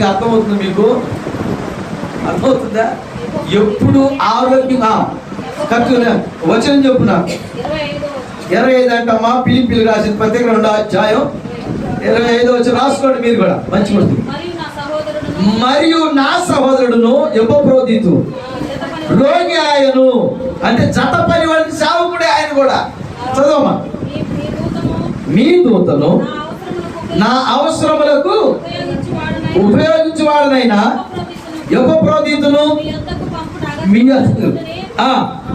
పూర్తిగా అర్థమవుతుంది మీకు? అర్థమవుతుందా? ఎప్పుడు ఆరోగ్యంగా ఖర్చు వచనం చెప్పు నాకు ఇరవై ఐదు అంటమ్మా పిలిపిలు రాసిన పత్రిక రెండో అధ్యాయం. ఇరవై ఐదు వచ్చి రాసుకోండి మీరు కూడా. మంచి గుర్తు మరియు నా సహోదరుడును ఎప్పప్రోదితు రోగి ఆయను అంటే జత పని వాడి సేవకుడే ఆయన కూడా. చదవమ్మా. మీ- దూతను నా అవసరములకు ఉపయోగించువాడునైన ఉపయోగించేవాడనైనా ఉపప్రతిష్ఠను మీ ఆ.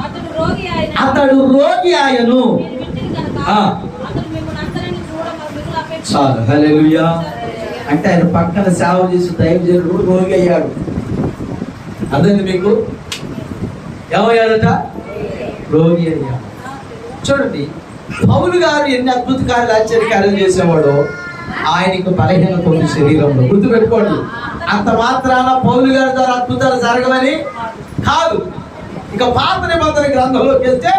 అతడు రోగి ఆయన. ఆయను చాలు అంటే ఆయన పక్కన సేవ చేసి దైవజనుడు రోగి అయ్యాడు. అదండి మీకు? ఏమయ్యాడట? రోగి అయ్యాడు. చూడండి పౌలు గారు ఎన్ని అద్భుత కార్యాలు ఆశ్చర్య కార్యాలు చేసేవాడో ఆయనకు బలహీనత ఉంది శరీరంలో. గుర్తుపెట్టుకోండి. అంత మాత్రాన పౌలు గారి ద్వారా అద్భుతాలు జరగమని కాదు. ఇక పాత నిబంధన గ్రంథంలోకి వెళ్తే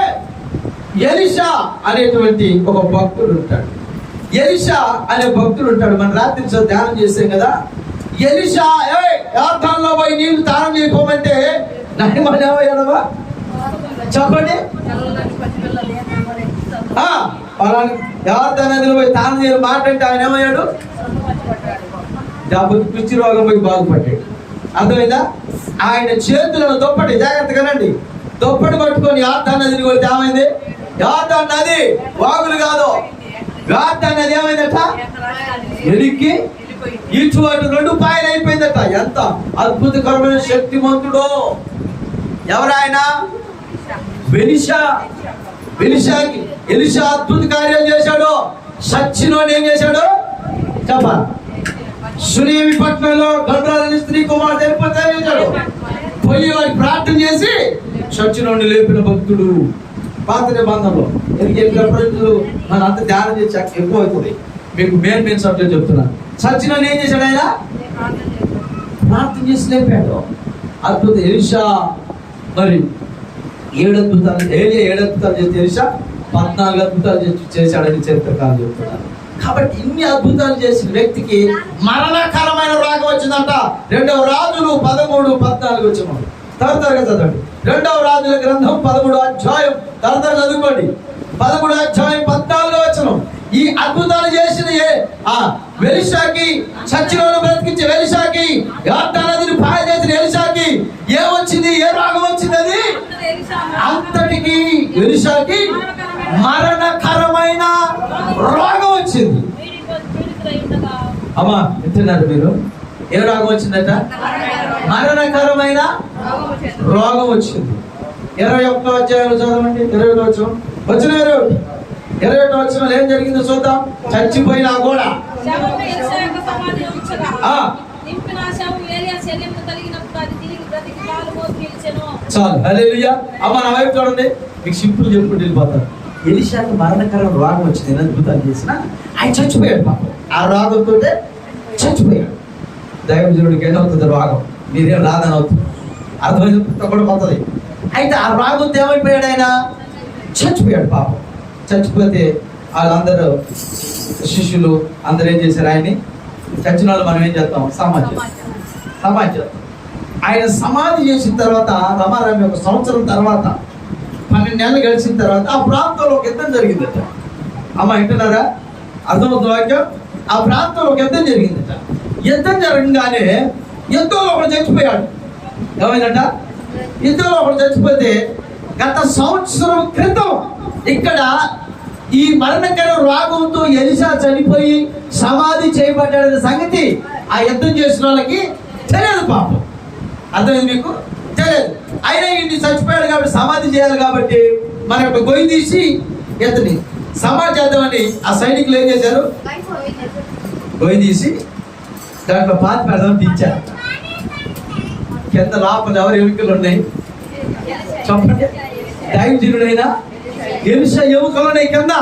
ఎలిషా అనేటువంటి ఒక భక్తుడు ఉంటాడు. ఎలిషా అనే భక్తుడు ఉంటాడు. మన రాత్రి ధ్యానం చేసాం కదా. ఎలిషా ఏ యార్థంలో పోయి నీళ్ళు దానం చేయకోమంటే నయమనేవా చెప్పండి. పలానా యార్థ నదిలో పోయి తాను చేయని మాట ఆయన ఏమయ్యాడు? డబ్బు పిచ్చి రోగం పోయి బాగుపడ్డాడు. అర్థమైందా? ఆయన చేతులను దుప్పటి జాగ్రత్తగా రండి. దుప్పటి పట్టుకొని యార్థ నదిని కొడితే ఏమైంది? యార్థ నది వాగులు కాదు. యార్థ నది ఏమైందట? ఎలిక్కి ఇటు అటు రెండు పాయలు అయిపోయిందట. ఎంత అద్భుతకరమైన శక్తిమంతుడో. ఎవరాయన? వెనిషా ఎలిషాకి ఎలిషా అద్భుత కార్యాలు చేశాడు. సచ్చినోని ఏం చేశాడు? చెప్పాలి సునేమి పట్నంలో గండ్రాలని స్త్రీ కుమార్ చనిపోతే చేశాడు. పోయి వాడి ప్రార్థన చేసి సచ్చినోని లేపిన భక్తుడు. పాత నిబంధనలో ఎందుకు చెప్పినప్పుడు మన అంత ధ్యానం చేసి ఎక్కువ అవుతుంది. మీకు మెయిన్ మెయిన్ సబ్జెక్ట్ చెప్తున్నా. సచ్చినోని ఏం చేశాడు ఆయన? ప్రార్థన చేసి లేపాడు. అద్భుత ఎలిషా మరి ఏడు అద్భుతాలు ఏలియా ఏడు అద్భుతాలు చేసి తెలుసా? పద్నాలుగు అద్భుతాలు చేసి చేశాడని చరిత్రకాలు చెప్తున్నారు. కాబట్టి ఇన్ని అద్భుతాలు చేసిన వ్యక్తికి మరణకరమైన రోగం వచ్చిందంట. రెండవ రాజులు పదమూడు పద్నాలుగు వచ్చినాడు తరతరగా చదవండి. రెండవ రాజుల గ్రంథం పదమూడు అధ్యాయం. తరతర చదువుకోండి. పదమూడు అధ్యాయం పద్నాలుగు వచ్చిన ఈ అద్భుతాలు చేసిన ఏ ఆ వెలిషాకి సచ్చిలోను బ్రతికించే వెలిషాకి యాత్రానదిని పాయ చేసిన ఎలిషాకి ఏమొచ్చింది ఏ రోగం వచ్చింది అది? అంతటికి ఎలిషాకి మరణకరమైన రోగం వచ్చింది. అమ్మా వింటున్నారు మీరు? ఏ రోగం వచ్చిందట? మరణకరమైన రోగం వచ్చింది. ఇరవై ఒక్క అధ్యాయం చదవండి. ఇరవై ఒకటో వచ్చిన ఇరవై ఒకటి ఇరవై వచ్చిన ఏం జరిగిందో చూద్దాం. చచ్చిపోయినా కూడా ఆ. నింపిన శవం ఏలియా శల్యము కలిగినప్పుడు అది తిరిగి బ్రతికి కాలు మోసి నిలిచెను. చాలు. హల్లెలూయా. అమ్మ నా వైపు చూడండి. మీకు సింపుల్ చెప్పుకుంటూ వెళ్ళిపోతారు ఎలిషాకి మరణకరం రోగం వచ్చింది. ఎన్ని అద్భుతాలు చేసిన ఆయన చచ్చిపోయాడు పాపం. ఆ రోగంతో చచ్చిపోయాడు. దైవజనుడికి ఏమవుతుంది రోగం. మీరేం రాదని అవుతుంది. అర్థమైంది? కూడా పోతుంది. అయితే ఆ రోగంతో ఏమైపోయాడు ఆయన? చచ్చిపోయాడు పాపం. చచ్చిపోతే వాళ్ళందరూ శిష్యులు అందరూ ఏం చేశారు? ఆయన్ని చచ్చిన వాళ్ళు మనం ఏం చేస్తాం? సమాజం సమాజం ఆయన సమాధి చేసిన తర్వాత రమారామి ఒక సంవత్సరం తర్వాత పన్నెండు నెలలు గడిచిన తర్వాత ఆ ప్రాంతంలో ఒక యుద్ధం జరిగిందట. అమ్మ వింటున్నారా? అర్థమవుతుంది వాక్యం? ఆ ప్రాంతంలో ఒక యుద్ధం జరిగిందట. యుద్ధం జరగగానే యుద్ధంలో ఒకడు చచ్చిపోయాడు. ఏమైందట? యుద్ధంలో ఒకడు చచ్చిపోతే గత సంవత్సరం క్రితం ఇక్కడ ఈ మరణకర రోగంతో ఎలిసా చనిపోయి సమాధి చేయబడ్డాడనే సంగతి ఆ యుద్ధం చేసిన వాళ్ళకి తెలియదు పాపం. అర్థమైంది మీకు? తెలియదు. అయినా ఇంటి చచ్చిపోయాడు కాబట్టి సమాధి చేయాలి కాబట్టి మన యొక్క గొయ్యి తీసి ఇతని సమాధి చేద్దామని ఆ సైనికులు ఏం చేశారు? గొయ్యి తీసి దాంట్లో పాతి పెడదాం తీర్చారు. కింద లోపల ఎవరు ఎముకలు ఉన్నాయి? చెప్పండి దైవజనుడైనా ఎలిసా ఎముకలు ఉన్నాయి కింద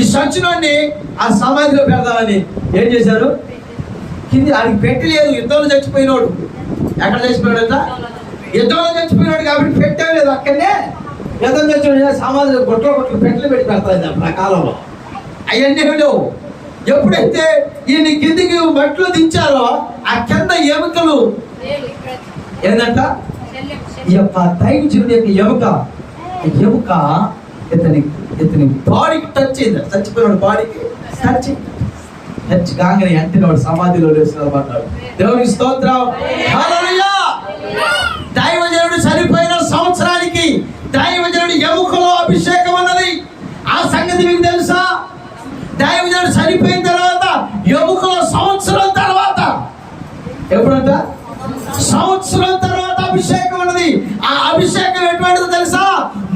ఈ సచ్చినోడిని ఆ సమాధిలో పెడదామని ఏం చేశారు? కింది ఆడికి పెట్టలేదు యుద్ధంలో చచ్చిపోయినోడు. ఎక్కడ చచ్చిపోయాడు యుద్ధంలో చచ్చిపోయినాడు కాబట్టి పెట్టలేదు అక్కడనే యుద్ధం చచ్చిపోయిన సమాధిలో గొట్ల గుట్లు పెట్టలు పెట్టి పెడతాయి ఆ కాలంలో. అవన్నీ లేవు. ఎప్పుడైతే ఈయన కిందికి మట్లు దించారో ఆ కింద ఎముకలు ఏంటంట ఈ యొక్క యొక్క దైవజనుడి యొక్క ఎముక. ఎముక ఇతని ఇతని బాడీకి టచ్ అయింది. చచ్చిపోయిన బాడీకి టచ్ టచ్ కాగానే అంటే వాడు సమాధిలో లేచినాడు దేవునికి స్తోత్రం. దైవజనుడు చనిపోయిన సంవత్సరానికి దైవజనుడు ఎముకలో అభిషేకం ఉన్నది. ఆ సంగతి మీకు తెలుసా? దైవజనుడు చనిపోయిన తర్వాత ఎముకలో సంవత్సరం తర్వాత. ఎప్పుడంట? సంవత్సరం తర్వాత అభిషేకం ఉన్నది. ఆ అభిషేకం ఎటువంటిదో తెలుసా?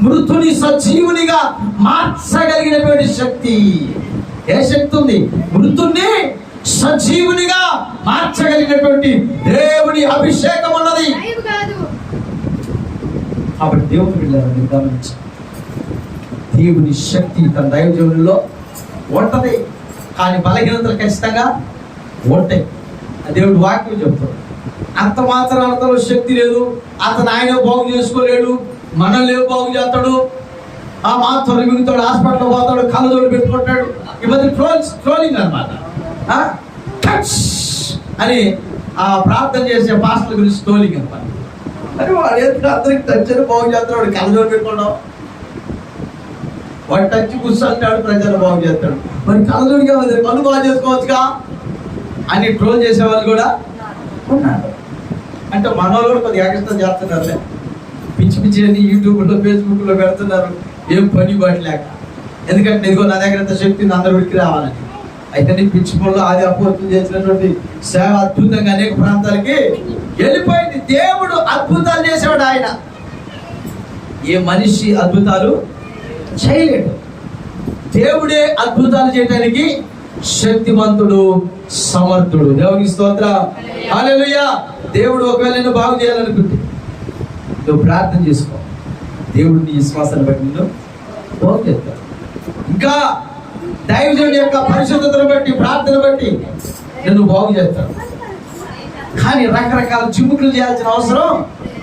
మృతుని సజీవునిగా మార్చగలిగినటువంటి శక్తి. ఏ శక్తి ఉంది? మృతుణ్ణి సజీవునిగా మార్చగలిగినటువంటి దేవుని అభిషేకం ఉన్నది. కాబట్టి దేవుని వెళ్ళారని గమనించి దేవుని శక్తి తన దైవజీవులలో ఉంటది కానీ బలహీనతలు ఖచ్చితంగా ఉంటాయి దేవుడు వాక్యం చెప్తాడు. అంత మాత్రం అతను శక్తి లేదు. అతను ఆయన బాగు చేసుకోలేడు. మనల్ని బాగు చేస్తాడు? ఆ మాత్రం మిగుతాడు హాస్పిటల్ పోతాడు కళ్ళజోడు పెట్టుకుంటాడు. ఇవన్నీ ట్రోల్స్ ట్రోలింగ్ అనమాట అని ఆ ప్రార్థన చేసే పాస్టర్ల గురించి ట్రోలింగ్ అనమాట మరి వాడు ఎందుకు అందరికి టచ్ అని బాగు చేస్తాడు కళ్ళజోడు పెట్టుకున్నావు వాడు టచ్ కూర్చుంటాడు ప్రజలు బాగు చేస్తాడు. మరి కళ్ళజోడు కావాలి కళ్ళు బాగు చేసుకోవచ్చుగా? అని ట్రోల్ చేసేవాళ్ళు కూడా ఉన్నారు. అంటే మనోళ్ళు కొద్దిగా ఎక్స్ట్రా చేస్తున్నారులే. పిచ్చి పిచ్చి అని యూట్యూబ్లో ఫేస్బుక్లో పెడుతున్నారు. ఏం పని పట్టలేక ఎందుకంటే ఇదిగో నా దగ్గర ఇంత శక్తి ఉంది, అందరూ ఉడికి రావాలని అయితే నీ పిచ్చి పనులు ఆది అపోర్తులు చేసినటువంటి సేవ అద్భుతంగా అనేక ప్రాంతాలకి వెళ్ళిపోయింది. దేవుడు అద్భుతాలు చేసేవాడు ఆయన. ఏ మనిషి అద్భుతాలు చేయలేడు. దేవుడే అద్భుతాలు చేయడానికి శక్తిమంతుడు సమర్థుడు. దేవునికి స్తోత్ర. హల్లెలూయా దేవుడు ఒకవేళ బాగు చేయాలనుకుంటే నువ్వు ప్రార్థన చేసుకో దేవుడు నీ విశ్వాసాన్ని బట్టి నిన్ను బాగు ఇంకా దైవజుడి యొక్క పరిశుద్ధతను బట్టి ప్రార్థన బట్టి నిన్ను బాగు చేస్తాడు కానీ రకరకాల చిముకులు చేయాల్సిన అవసరం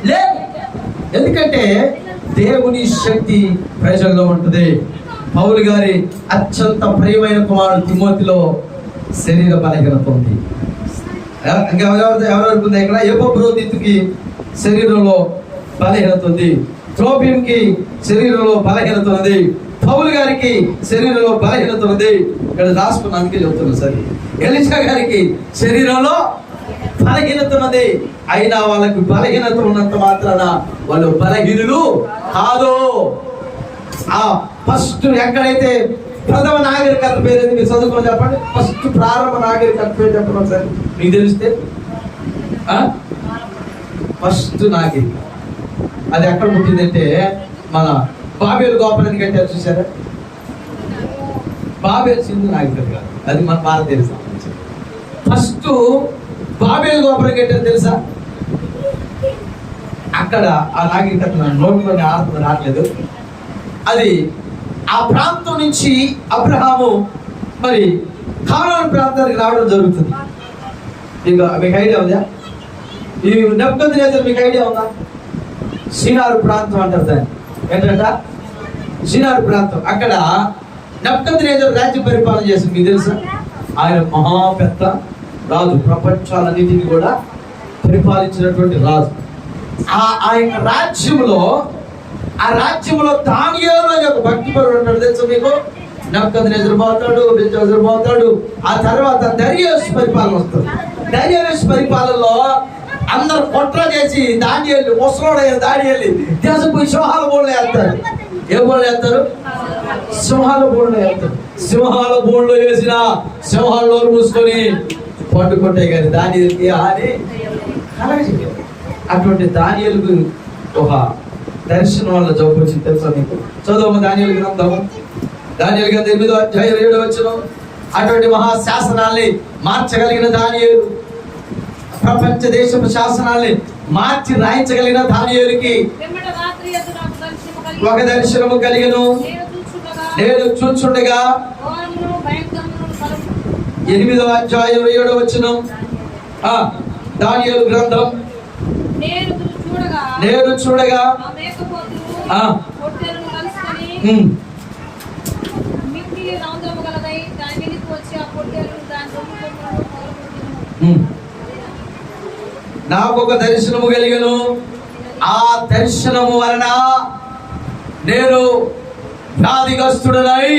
లేదు ఎందుకంటే దేవుని శక్తి ప్రజల్లో ఉంటుంది పౌలు గారి అత్యంత ప్రియమైన కుమారుడు తిమోతిలో శరీర బలహీనత ఉంది ఇంకా ఎవరెవరు ఎవరెవరికి ఉంది ఇక్కడ ఎపోబ్రోదిత్కి శరీరంలో బలహీనత ఉంది త్రోపియంకి శరీరంలో బలహీనత ఉంది పౌలు గారికి శరీరంలో బలహీనత ఉంది ఇక్కడ రాసుకున్న అందుకే చెప్తున్నా సరే. ఎలిషా గారికి శరీరంలో బలహీనత ఉన్నది అయినా వాళ్ళకి బలహీనత ఉన్నంత మాత్రాన వాళ్ళు బలహీనులు కాదు. ఆ ఫస్ట్ ఎక్కడైతే ప్రథమ నాగరికత పేరు మీరు చదువుకొని చెప్పండి. ఫస్ట్ ప్రారంభ నాగరికత పేరు చెప్పండి సార్ మీకు తెలిస్తే? ఫస్ట్ నాగరికత. అది ఎక్కడ పుట్టిందంటే మన బాబేలు గోపురాన్ని కట్టారు చూసారా బాబేలు సింధు నాగరికత కాదు అది మన భారతదేశం ఫస్ట్ బాబేలు గోపురం కట్టారు తెలుసా? అక్కడ ఆ నాగరికత నా నోట్లోని రావట్లేదు. అది ఆ ప్రాంతం నుంచి అబ్రహాము మరి కానాన్ ప్రాంతానికి రావడం జరుగుతుంది. ఇక మీకు ఐడియా ఉందా? ఈ నెప్పది మీకు ఐడియా ఉందా? సినారు ప్రాంతం అంటారు దాన్ని. ఏంటంట? సినారు ప్రాంతం. అక్కడ నెప్పది రాజ్య పరిపాలన చేసింది. మీకు తెలుసా? ఆయన మహా పెద్ద రాజు. ప్రపంచాలన్నిటిని కూడా పరిపాలించినటువంటి రాజు. ఆ ఆయన రాజ్యంలో ఆ రాజ్యంలో దానియేలు అనే ఒక భక్తిపరుడు ఉంటాడు. తెలుసు మీకు? నక్కది నిద్రపోతాడు నిద్రపోతాడు ఆ తర్వాత దర్యాస్ పరిపాలన వస్తుంది. దర్యాస్ పరిపాలనలో అందరు కుట్ర చేసి దానియేలు దాని దానియేలి దేశపోయి సింహాల బోళ్ళు వేస్తారు. ఏ బోళ్ళు వేస్తారు? సింహాల బోళ్ళు వేస్తారు. సింహాల బోళ్ళు వేసిన సింహాల నోరు మూసుకొని పట్టుకుంటే కానీ దాని అని అటువంటి దానియలకు ఒక దర్శనం వల్ల జబ్బు వచ్చింది తెలుసా మీకు చదువు దానియలు గ్రంథం? దానియలు గ్రంథం ఎనిమిదో అధ్యాయం ఏడో వచ్చిన అటువంటి మహాశాసనాల్ని మార్చగలిగిన దానియలు. ప్రపంచ దేశపు శాసనాల్ని మార్చి రాయించగలిగిన దానియేలుకి వెంబడ రాత్రి యందు నాకు దర్శనము ఒక దర్శనము కలిగను. నేను చూచుండగా నేను చూచుండగా ఘోరమును భయంకరమును కలుగు ఎనిమిదో అధ్యాయం ఏడో వచ్చిన దానియేలు గ్రంథం. నేను చూడగా మిక్కిలి రౌద్రము గలదై దాని మీదకి వచ్చి ఆ పొట్టేలు దాని రొమ్ము కొమ్ములను పగలగొట్టెను. నాకు ఒక దర్శనము కలిగను. ఆ దర్శనము వలన నేను వ్యాధిగస్తుడనై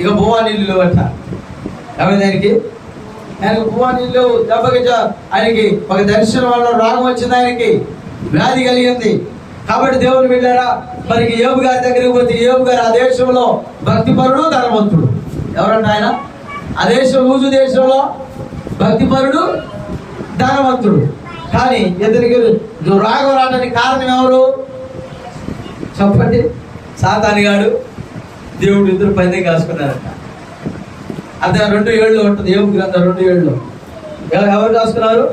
ఇక భువానీళ్ళు అంట ఎవరికి ఆయనకు? భువానీళ్ళు దెబ్బకి ఆయనకి ఒక దర్శనం వల్ల రాగం వచ్చింది ఆయనకి. వ్యాధి కలిగింది. కాబట్టి దేవుని వెళ్ళారా మరి ఏబు గారి దగ్గరికి పోతే ఏబు గారు ఆ దేశంలో భక్తిపరుడు ధనవంతుడు. ఎవరంట ఆయన? ఆ దేశం ఊజు దేశంలో భక్తిపరుడు ధనవంతుడు. కానీ ఇతనికి రాగం రావడానికి కారణం ఎవరు? చెప్పండి. సాతాని గాడు దేవుడు ఇద్దరు పందెం కాసుకున్నారట అదే రెండు ఏళ్ళు ఉంటుంది. ఏం గ్రంథం? రెండు ఏళ్ళు. ఎవరు కాసుకున్నారు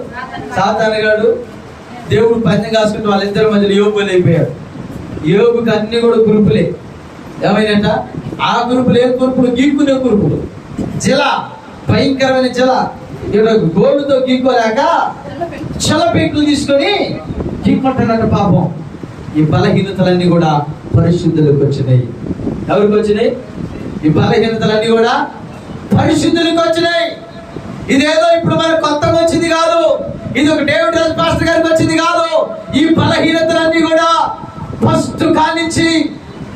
సాతాని గాడు దేవుడు పంచం కాసుకుంటే వాళ్ళిద్దరి మధ్యలో యోగులు అయిపోయారు యోగుకి అన్ని కూడా గ్రూపులే. ఏమైనట ఆ గ్రూపులు ఏ గ్రూపులు? గీక్కునే గ్రూపులు. జల భయంకరమైన జల. ఇక్కడ గోళ్ళతో గీక్కోలేక చలపేకులు తీసుకొని గీక్కుంటున్నాడు పాపం. ఈ బలహీనతలన్నీ కూడా పరిశుద్ధులకు వచ్చినాయి. ఎవరికి వచ్చినాయి? ఈ బలహీనతలన్నీ కూడా పరిశుద్ధులకు వచ్చినాయి. ఇదేదో ఇప్పుడు మనకు కొత్తగా వచ్చింది కాదు. ఇది ఒక డేవిడ్ రాజ్ పాస్టర్ గారికి వచ్చింది కాదు. ఈ బలహీనతలన్నీ కూడా ఫస్ట్ కానించి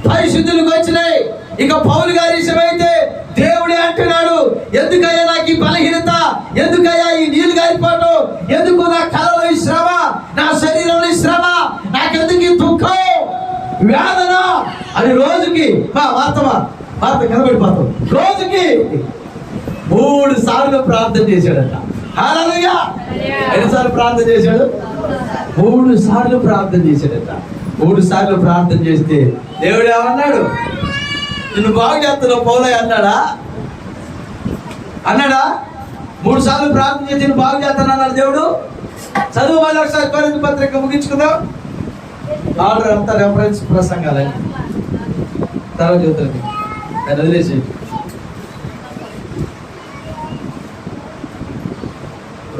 పరిశుద్ధులకు వచ్చినాయి. ఇక పౌలు గారి విషయమైతే దేవుడే అంటున్నాడు. ఎందుకయ్యా నాకు ఈ బలహీనత? ఎందుకయ్యా ఈ నీళ్ళు గారిపోవటం? ఎందుకు నా కళలో ఈ శ్రమ? నా శరీరంలో ఈ శ్రమ? నాకెందుకు ఈ దుఃఖం? వేదన? అని రోజుకి మా వార్తమా వార్త కనబడిపోతాం రోజుకి మూడు సార్లు ప్రార్థన చేశాడట. ఎన్నిసార్లు ప్రార్థన చేశాడు? మూడు సార్లు ప్రార్థన చేశాడట. మూడు సార్లు ప్రార్థన చేస్తే దేవుడు ఏమన్నాడు? నిన్ను బాగు చేస్తున్నావు పౌలయ్య అన్నాడా? అన్నాడా? మూడు సార్లు ప్రార్థన చేసి నేను బాగు చేస్తాను అన్నాడు దేవుడు. చదువు మళ్ళీ ఒకసారి పరిధి పత్రిక ముగించుకుందాం. ఆర్డర్ అంతా రెఫరెన్స్ ప్రసంగాలని తర్వాత చూద్దాం మీకు. దాన్ని వదిలేసి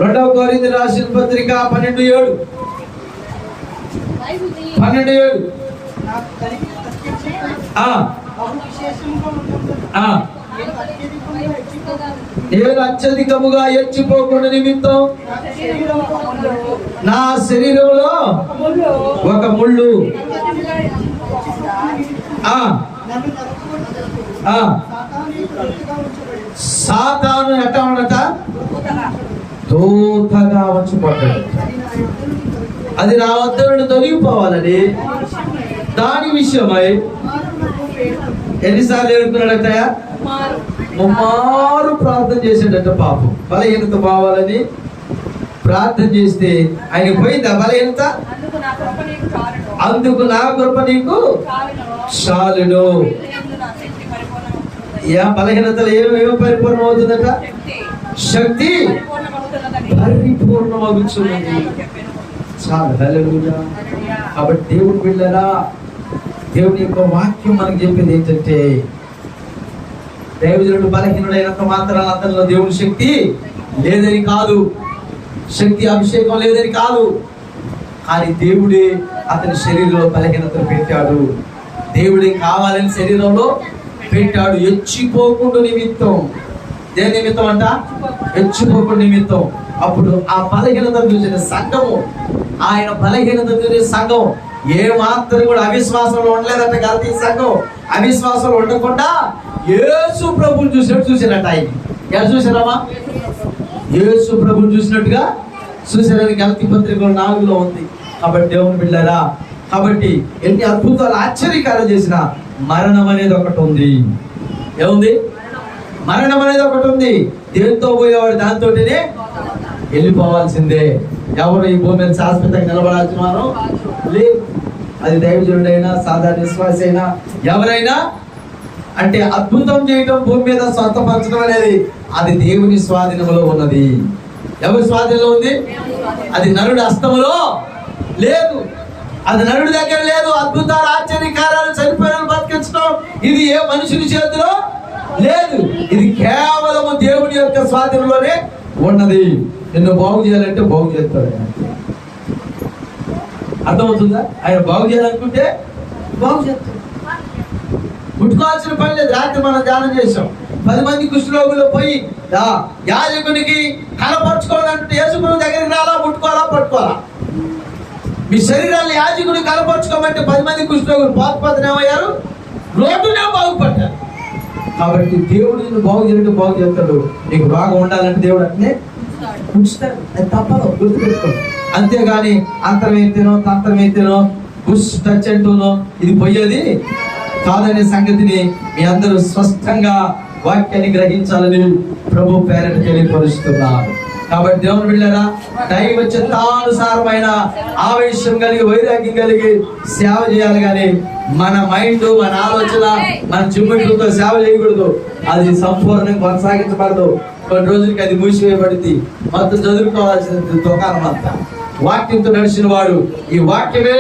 రెండవ కోరింది రాసిన పత్రిక పన్నెండు ఏడు. పన్నెండు ఏడు ఆ, నేను అత్యధికముగా ఎచ్చిపోకుండా నిమిత్తం నా శరీరంలో ఒక ముళ్ళు. ఆ. సాతాను ప్రతిగా ఎట్లా ఉండట? దూతగా ఉంచబడ్డాడు అది నా వద్ద నుండి తొలగిపోవాలని దాని విషయమై ఎన్నిసార్లు ఎడుకున్నాడటయా ముమ్మారు ప్రార్థన చేశాడట పాపం. బలహీనత పోవాలని ప్రార్థన చేస్తే ఆయన పోయిందా బలహీనత? అందుకు నా కృప నీకు చాలును. శక్తి ఏ బలహీనతలు ఏమేమి పరిపూర్ణం అవుతుందట శక్తి పరిపూర్ణమగుచున్నది. చాలు హల్లెలూయా కాబట్టి దేవుడు బిళ్ళరా దేవుని యొక్క వాక్యం మనకు చెప్పేది ఏంటంటే దైవజనుడు బలహీనుడైనంత మాత్రాన అతనిలో దేవుని శక్తి లేదని కాదు. శక్తి అభిషేకం లేదని కాదు. కానీ దేవుడే అతని శరీరంలో బలహీనతను పెట్టాడు. దేవుడే కావాలని శరీరంలో పెట్టాడు. ఎచ్చిపోకుండా నిమిత్తం. దేని నిమిత్తం అంట? ఎచ్చిపోకుండా నిమిత్తం. అప్పుడు ఆ బలహీనత చూసిన సంఘము ఆయన బలహీనత చూసిన సంఘం ఏ మాత్రం కూడా అవిశ్వాసంలో ఉండలేదట గలతీ సంఘం అవిశ్వాసంలో ఉండకుండా యేసు ప్రభుని చూసినట్టు చూసినట్టు ఆయన ఎలా చూసారమ్మా యేసు ప్రభుని చూసినట్టుగా చూసారని గలతీ పత్రికలు నాలుగులో ఉంది. కాబట్టి దేవుని బిళ్ళారా కాబట్టి ఎన్ని అద్భుతాలు ఆశ్చర్యకారం చేసిన మరణం అనేది ఒకటి ఉంది. ఏముంది? మరణం అనేది ఒకటి ఉంది. దేంతో పోయేవాడు? దాంతోనే వెళ్ళిపోవాల్సిందే. ఎవరు ఈ భూమి మీద శాశ్వతంగా నిలబడాల్సిన వారు లేదు అది దైవజనుడైనా సాధారణ విశ్వాస అయినా ఎవరైనా అంటే అద్భుతం చేయడం భూమి మీద స్వస్థపరచడం అనేది అది దేవుని స్వాధీనంలో ఉన్నది. ఎవరి స్వాధీనంలో ఉంది? అది నరుడి అస్తములో లేదు. అది నరుడి దగ్గర లేదు. అద్భుతాలు ఆశ్చర్యకారాలు చనిపోయిన బతికించడం ఇది ఏ మనుషుని చేతిలో లేదు. ఇది కేవలము దేవుని యొక్క స్వాధీనంలోనే ఉన్నది. నిన్ను బాగు చేయాలంటే బాగు చేస్తాడు ఆయన. అర్థమవుతుందా? ఆయన బాగు చేయాలనుకుంటే బాగు చేస్తాడు. ముట్టుకోవాల్సిన పని లేదు. రాత్రి మనం ధ్యానం చేసాం పది మంది కుష్ఠరోగులు పోయి యాజకునికి కలపరుచుకోవాలంటే యేసుకుని దగ్గరికి రాలా ముట్టుకోవాలా పట్టుకోవాలా? మీ శరీరాన్ని యాజకుని కలపరుచుకోమంటే పది మంది కుష్ఠరోగులు పాతపాతన ఏమయ్యారు? రోడ్డునే బాగుపడ్డారు కాబట్టి దేవుడు నిన్ను బాగు చేయడం బాగు చేస్తాడు. నీకు బాగా ఉండాలంటే దేవుడు అట్నే ఉంచుతాడు అది తప్పదు గుర్తుపెట్టుకో. అంతేగాని అంతరం ఎత్తేనో బుష్ టచ్ అంటూనో ఇది పోయేది కాదనే సంగతిని మీ అందరూ స్పష్టంగా వాక్యాన్ని గ్రహించాలని ప్రభు పేరట తెలియపరుస్తున్నారు. కాబట్టి దేవుని బిళ్ళరా దైవ చిత్తానుసారమైన ఆవేశం కలిగి వైరాగ్యం కలిగి సేవ చేయాలి కానీ మన మైండ్ మన ఆలోచన మన చిమ్మిట్లతో సేవ చేయకూడదు. అది సంపూర్ణంగా కొనసాగించబడదు. కొన్ని రోజులకి అది మూసివేయబడింది. మొత్తం చదువుకోవాల్సిన దుకాణం అంతా వాక్యంతో నడిచిన వాడు ఈ వాక్యమే